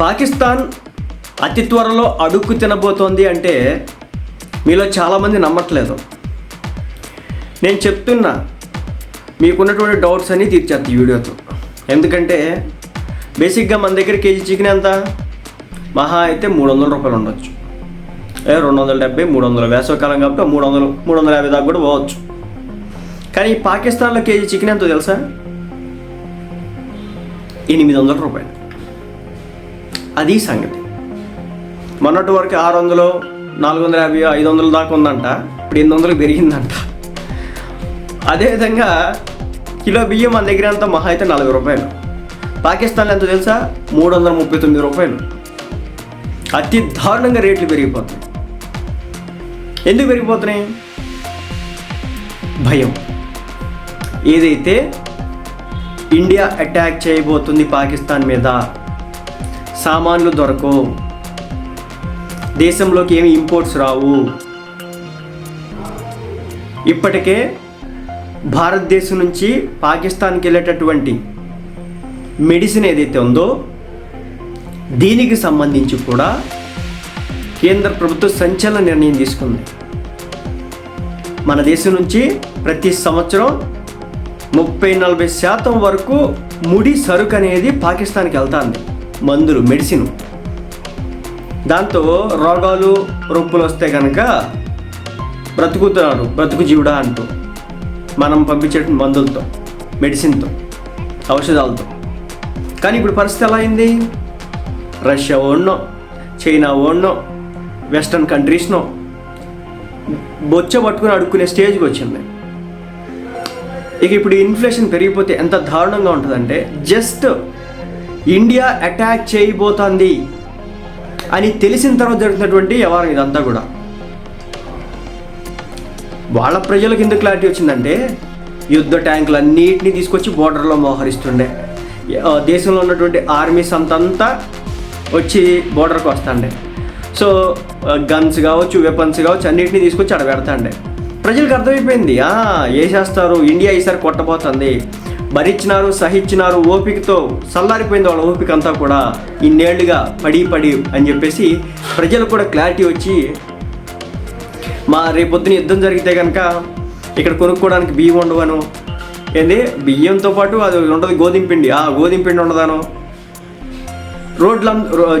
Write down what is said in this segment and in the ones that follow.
పాకిస్తాన్ అతి త్వరలో అడుక్కు తినబోతోంది అంటే మీలో చాలామంది నమ్మట్లేదు. నేను చెప్తున్నా మీకున్నటువంటి డౌట్స్ అన్నీ తీర్చేస్తా ఈ వీడియోతో. ఎందుకంటే బేసిక్గా మన దగ్గర కేజీ చికెన్ ఎంత? మహా అయితే మూడు వందల రూపాయలు ఉండొచ్చు. ఏ రెండు వందల డెబ్బై మూడు వందల వేసవకాలం కాబట్టి మూడు వందలు మూడు వందల యాభై దాకా కూడా పోవచ్చు. కానీ పాకిస్తాన్లో కేజీ చికెన్ ఎంతో తెలుసా? ఎనిమిది వందల రూపాయలు. అది సంగతి. మొన్నటి వరకు ఆరు వందలు నాలుగు వందల యాభై ఐదు వందల దాకా ఉందంట. ఇప్పుడు ఎనిమిది వందలు పెరిగిందంట అదేవిధంగా కిలో బియ్యం మన దగ్గర అంతా మహా అయితే నలభై రూపాయలు. పాకిస్తాన్లో ఎంత తెలుసా? మూడు వందల ముప్పై తొమ్మిది రూపాయలు. అతి దారుణంగా రేట్లు పెరిగిపోతున్నాయి. ఎందుకు పెరిగిపోతున్నాయి? భయం. ఏదైతే ఇండియా అటాక్ చేయబోతుంది పాకిస్తాన్ మీద సామాన్లు దొరకవు. దేశంలోకి ఏమి ఇంపోర్ట్స్ రావు. ఇప్పటికే భారతదేశం నుంచి పాకిస్తాన్కి వెళ్ళేటటువంటి మెడిసిన్ ఏదైతే ఉందో దీనికి సంబంధించి కూడా కేంద్ర ప్రభుత్వం సంచలన నిర్ణయం తీసుకుంది. మన దేశం నుంచి ప్రతి సంవత్సరం ముప్పై నలభై శాతం వరకు ముడి సరుకు అనేది పాకిస్తాన్కి వెళ్తుంది. మందులు మెడిసిన్ దాంతో రోగాలు రొప్పులు వస్తే కనుక బ్రతుకుతున్నారు బ్రతుకు జీవుడా అంటూ మనం పంపించే మందులతో మెడిసిన్తో ఔషధాలతో. కానీ ఇప్పుడు పరిస్థితి ఎలా అయింది? రష్యా ఓడ్నో చైనా ఓడ్నో వెస్ట్రన్ కంట్రీస్నో బొచ్చ పట్టుకుని అడుక్కునే స్టేజ్కి వచ్చింది. ఇక ఇప్పుడు ఇన్ఫ్లేషన్ పెరిగిపోతే ఎంత దారుణంగా ఉంటుందంటే జస్ట్ ఇండియా అటాక్ చేయబోతోంది అని తెలిసిన తర్వాత జరుగుతున్నటువంటి వ్యవహారం ఇదంతా కూడా. వాళ్ళ ప్రజలకు ఎందుకు క్లారిటీ వచ్చిందంటే యుద్ధ ట్యాంకులు అన్నిటిని తీసుకొచ్చి బోర్డర్లో మోహరిస్తుండే. దేశంలో ఉన్నటువంటి ఆర్మీస్ అంతంతా వచ్చి బోర్డర్కి వస్తుండే. సో గన్స్ కావచ్చు వెపన్స్ కావచ్చు అన్నిటిని తీసుకొచ్చి అక్కడ పెడతాండే. ప్రజలకు అర్థమైపోయింది "ఆ, వేసేస్తారు ఇండియా ఈసారి కొట్టబోతుంది. భరించినారు సహించినారు ఓపికతో చల్లారిపోయింది వాళ్ళ ఓపిక అంతా కూడా ఇన్నేళ్ళుగా పడి పడి అని చెప్పేసి ప్రజలు కూడా క్లారిటీ వచ్చి మా రేపొద్దున యుద్ధం జరిగితే కనుక ఇక్కడ కొనుక్కోవడానికి బియ్యం ఉండవను ఏంది? బియ్యంతో పాటు అది ఉండదు గోధుమ పిండి. ఆ గోధుమ పిండి ఉండదాను. రోడ్ల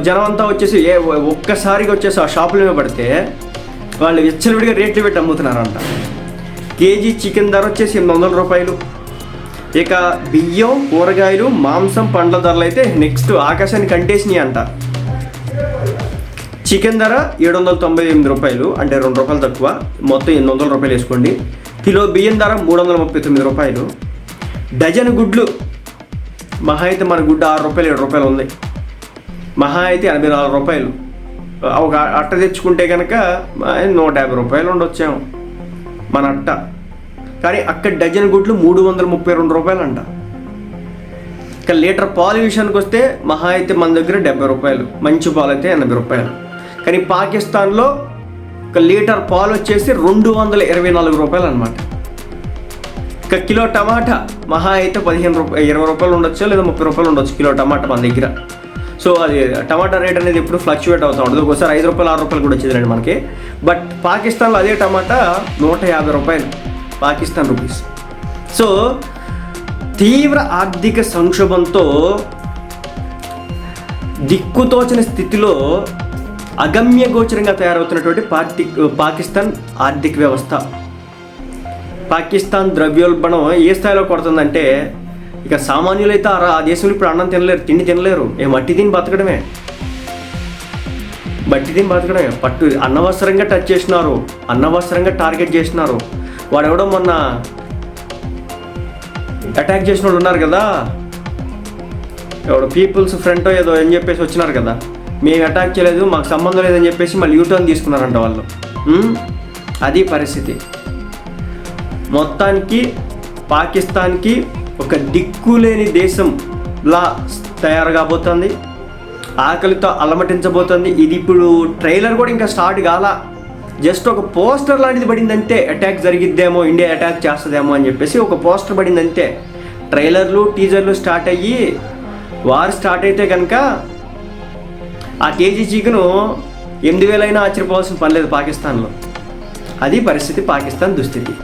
జనం అంతా వచ్చేసి ఏ ఒక్కసారిగా వచ్చేసి ఆ షాపుల మీద పడితే వాళ్ళు విచ్చలవిడిగా రేట్లు పెట్టి అమ్ముతున్నారంట. కేజీ చికెన్ ధర వచ్చేసి ఎనిమిది వందల రూపాయలు. ఇక బియ్యం కూరగాయలు మాంసం పండ్ల ధరలు అయితే నెక్స్ట్ ఆకాశానికి కంటేసినాయి అంట. చికెన్ ధర ఏడు వందల తొంభై ఎనిమిది రూపాయలు అంటే రెండు రూపాయలు తక్కువ. మొత్తం ఎనిమిది వందల రూపాయలు వేసుకోండి. కిలో బియ్యం ధర మూడు వందల ముప్పై తొమ్మిది రూపాయలు. డజన్ గుడ్లు. మహా అయితే మన గుడ్డు ఆరు రూపాయలు ఏడు రూపాయలు ఉంది. మహా అయితే ఎనభై నాలుగు రూపాయలు. ఒక అట్ట తెచ్చుకుంటే కనుక నూట యాభై రూపాయలు ఉండొచ్చాము. మన అట్ట. కానీ అక్కడ డజన్ గుడ్లు మూడు వందల ముప్పై రెండు రూపాయలు అంట ఇక లీటర్ పాలు విషయానికి వస్తే మహా అయితే మన దగ్గర డెబ్బై రూపాయలు మంచి పాలు అయితే ఎనభై రూపాయలు. కానీ పాకిస్తాన్లో ఒక లీటర్ పాలు వచ్చేసి రెండు వందల ఇరవై నాలుగు రూపాయలు అనమాట ఇక కిలో టమాటా మహా అయితే పదిహేను రూపాయలు ఇరవై రూపాయలు ఉండొచ్చు లేదా ముప్పై రూపాయలు ఉండొచ్చు కిలో టమాటా మన దగ్గర. సో అది టమాటా రేట్ అనేది ఎప్పుడు ఫ్లక్చువేట్ అవుతూ ఉంటుంది ఒకసారి ఐదు రూపాయలు ఆరు రూపాయలు కూడా వచ్చేది మనకి. బట్ పాకిస్తాన్లో అదే టమాటా నూట యాభై రూపాయలు. పాకిస్తాన్ రూపీస్. సో తీవ్ర ఆర్థిక సంక్షోభంతో దిక్కుతోచిన స్థితిలో అగమ్య గోచరంగా తయారవుతున్నటువంటి పార్టీ పాకిస్తాన్ ఆర్థిక వ్యవస్థ. పాకిస్తాన్ ద్రవ్యోల్బణం ఏ స్థాయిలో కొడుతుందంటే ఇక సామాన్యులైతే ఆ దేశంలో ఇప్పుడు అన్నం తినలేరు తిండి తినలేరు. ఏ మట్టి తిని బతకడమే. మట్టి తిని బతకడమే. పట్టు అన్నవసరంగా టచ్ చేసినారు అన్నవసరంగా టార్గెట్ చేసినారు. వాడెవడో మొన్న అటాక్ చేసిన వాళ్ళు ఉన్నారు కదా. ఎవడు పీపుల్స్ ఫ్రంట్ ఏదో అని చెప్పేసి వచ్చినారు కదా. మేము అటాక్ చేయలేదు మాకు సంబంధం లేదని చెప్పేసి మళ్ళీ యూటర్న్ తీసుకున్నారంట వాళ్ళు. అది పరిస్థితి. మొత్తానికి పాకిస్తాన్కి ఒక దిక్కులేని దేశంలా తయారు కాబోతుంది. ఆకలితో అలమటించబోతుంది. ఇది ఇప్పుడు ట్రైలర్ కూడా ఇంకా స్టార్ట్ కాలా. జస్ట్ ఒక పోస్టర్ లాంటిది పడిందంటే అటాక్ జరిగిద్దేమో ఇండియా అటాక్ చేస్తుందేమో అని చెప్పేసి ఒక పోస్టర్ పడిందంతే. ట్రైలర్లు టీజర్లు స్టార్ట్ అయ్యి వారు స్టార్ట్ అయితే కనుక ఆ కేజీ చికెను ఎనిమిది వేలైనా ఆశ్చర్యపోవాల్సిన పని లేదు పాకిస్తాన్లో. అది పరిస్థితి పాకిస్తాన్ దుస్థితి.